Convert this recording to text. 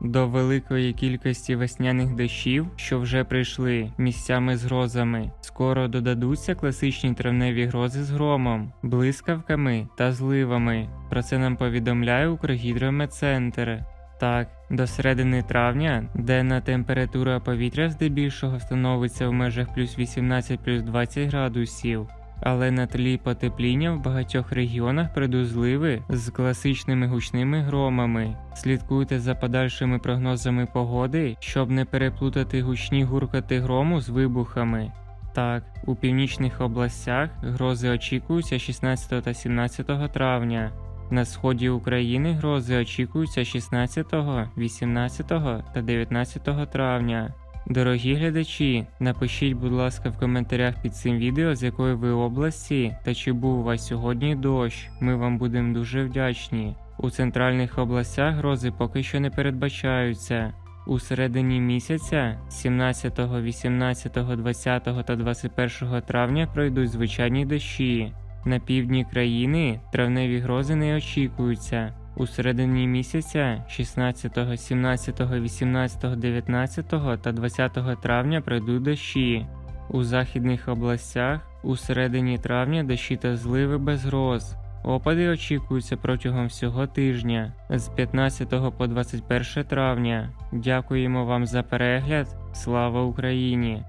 До великої кількості весняних дощів, що вже прийшли місцями з грозами, скоро додадуться класичні травневі грози з громом, блискавками та зливами. Про це нам повідомляє Укргідрометцентр. Так, до середини травня денна температура повітря здебільшого становиться в межах плюс 18 плюс 20 градусів. Але на тлі потепління в багатьох регіонах прийдуть зливи з класичними гучними громами. Слідкуйте за подальшими прогнозами погоди, щоб не переплутати гучні гуркоти грому з вибухами. Так, у північних областях грози очікуються 16 та 17 травня. На сході України грози очікуються 16, 18 та 19 травня. Дорогі глядачі, напишіть, будь ласка, в коментарях під цим відео, з якої ви області та чи був у вас сьогодні дощ. Ми вам будемо дуже вдячні. У центральних областях грози поки що не передбачаються. У середині місяця 17, 18, 20 та 21 травня пройдуть звичайні дощі. На півдні країни травневі грози не очікуються. У середині місяця 16, 17, 18, 19 та 20 травня пройдуть дощі. У західних областях у середині травня дощі та зливи без гроз. Опади очікуються протягом всього тижня з 15 по 21 травня. Дякуємо вам за перегляд. Слава Україні!